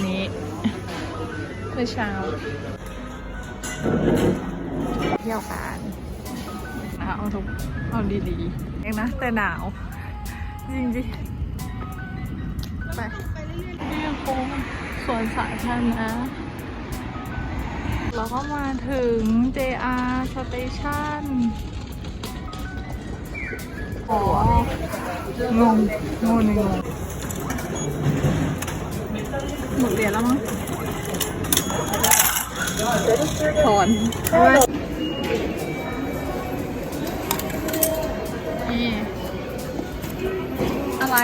วันนี้เมื่อเช้าเที่ยวกันนะเอาทุกเอาดีๆเองนะ แต่หนาว จริงๆไปนี่ยังคงสวนสาธารณะเราก็มาถึง JR Station อ๋องงงงงง หมดเหรียญแล้วมั้งถอนใช่ไหมนี่อะไร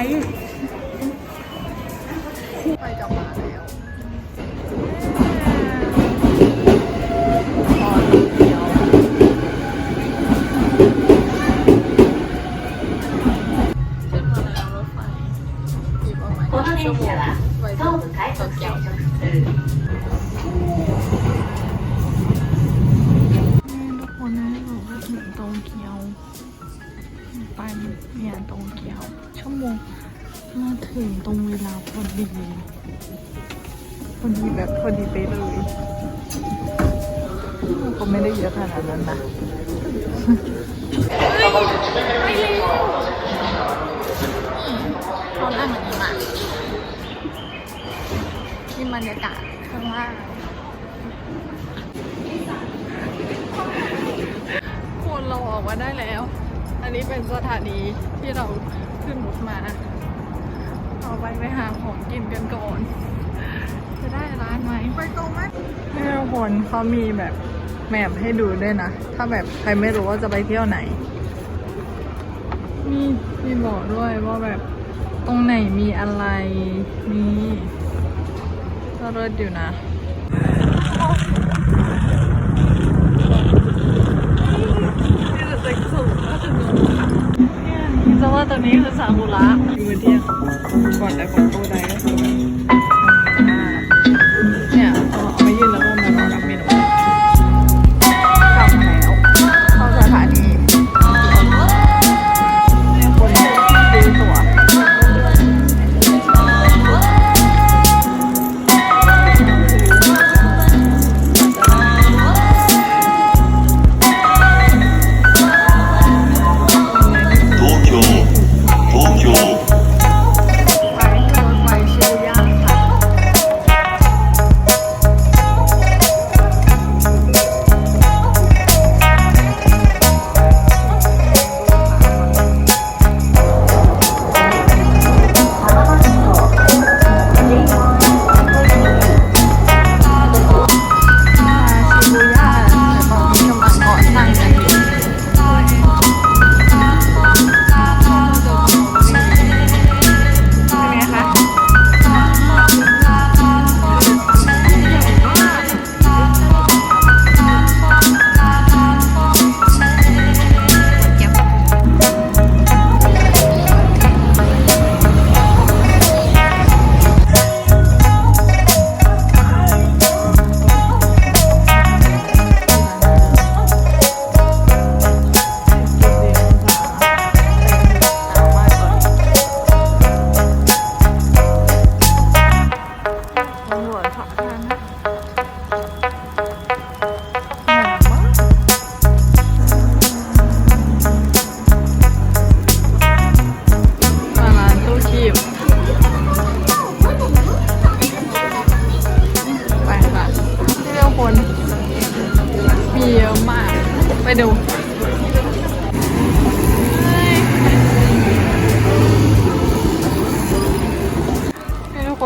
มงมาถึงตรงเวลาพอดีพอดีแบบพอดีไปเลยก็ไม่ได้เยอะขนาดนั้นนะเขานั่งอย่างนี้มาที่บรรยากาศข้างล่างคนเราออกมาได้แล้ว อันนี้เป็นสถานีที่เราขึ้นรถมา เอาไปไปหาของกินกันก่อน จะได้ร้านไหมไปตรงไหมนี่ทุกคนเขามีแบบแมพให้ดูด้วยนะ ถ้าแบบใครไม่รู้ว่าจะไปเที่ยวไหน มีมีบอกด้วยว่าแบบตรงไหนมีอะไรนี่ก็รถอยู่นะนี่จะเซ็กสูงมากเลยเนี่ยคิดซะว่าตอ นนี้คือซากุระอยู่เที่ยงก่อนแต่ก่อนโตได้ก็คือ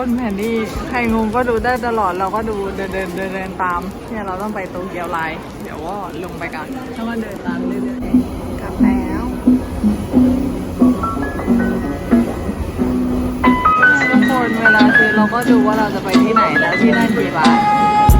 กคนแผนที่ใครงงก็ดูได้ตลอดเราก็ดูเดินเดินเดินเดินตาม เนี่ยเราต้องไปโตเกียวไลน์เดี๋ยวว่าลงไปกันแล้วก็เดินตามเรื่อยๆกลับแล้วทุกคนเวลาซื้อเราก็ดูว่าเราจะไปที่ไหนแล้วที่นั่นกี่บาท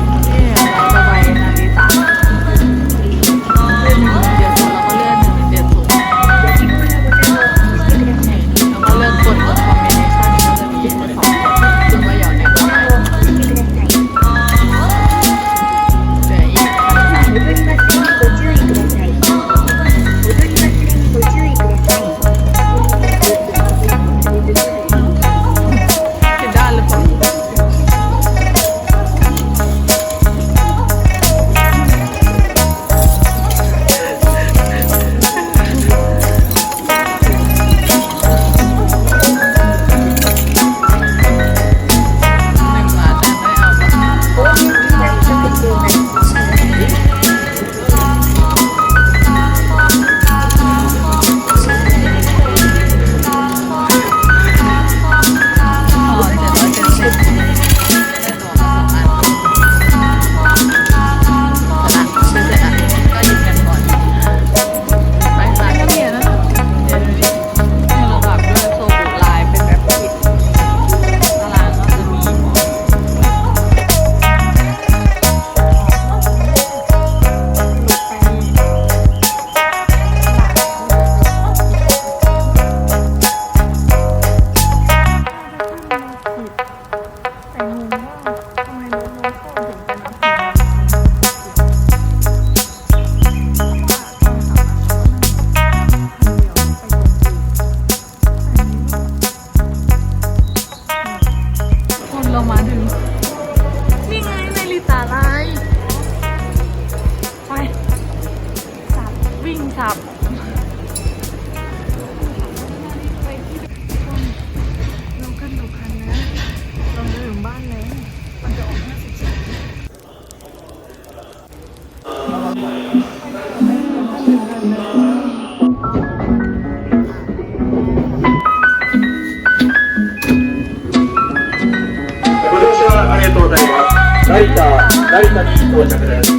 成田に到着です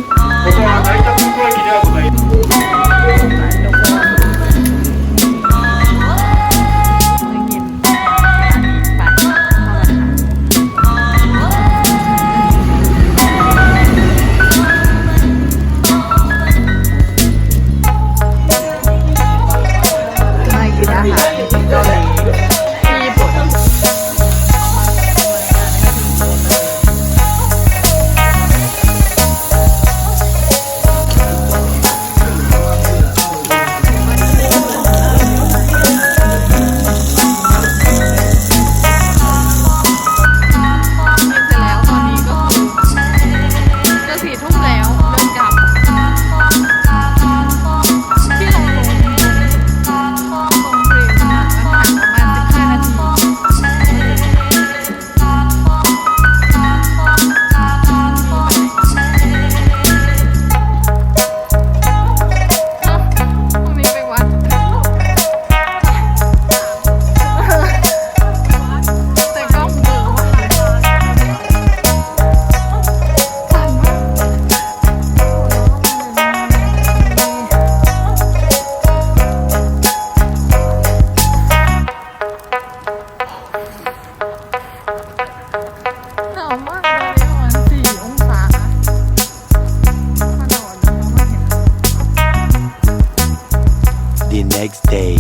the next day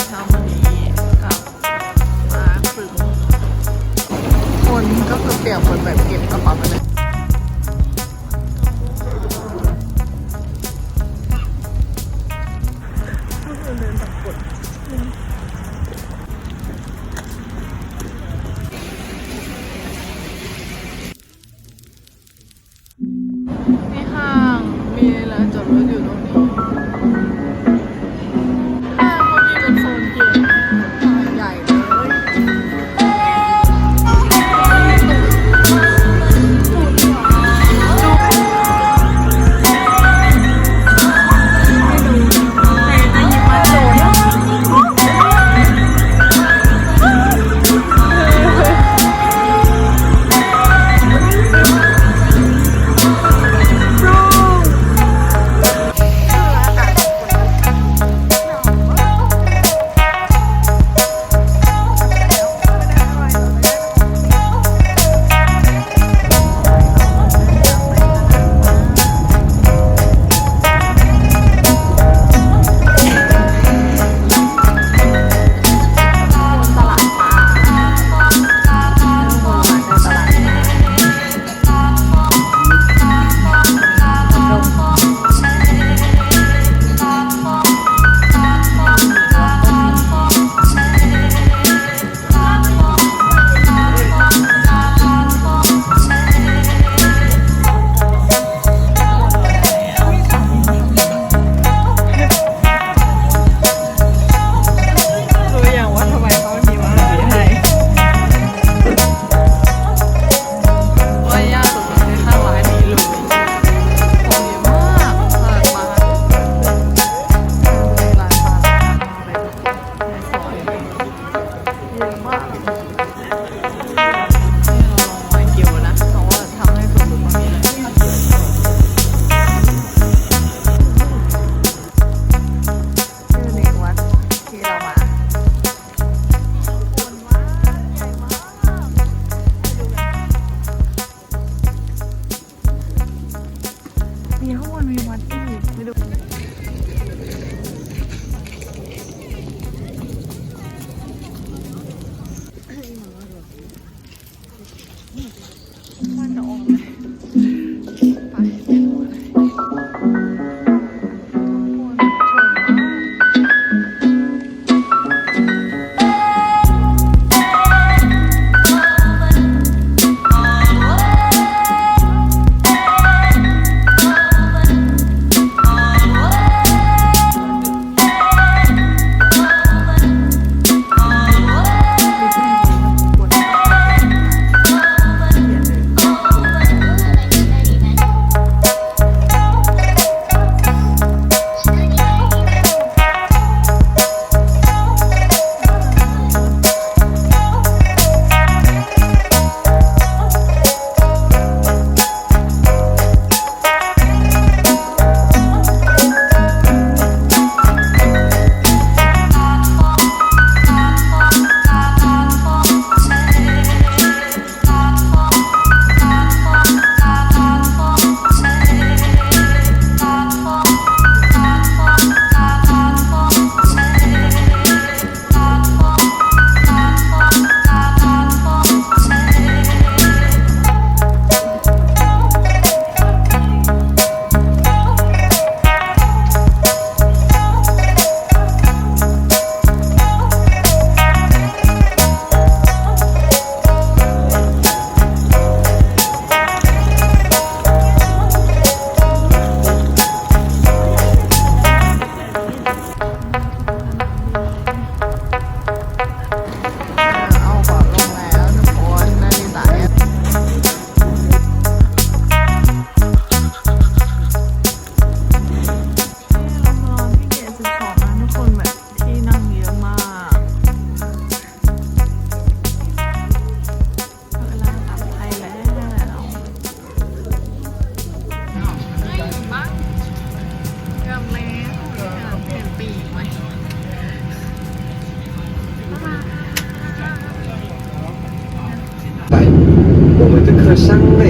นนี้กลัาคมคก็คือเปียกหมแบบเก็บกระเป๋าไปเลยในห้างมีร้านจอดรถอยู่ตรงนี้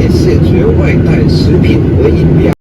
谢绝外带食品和饮料。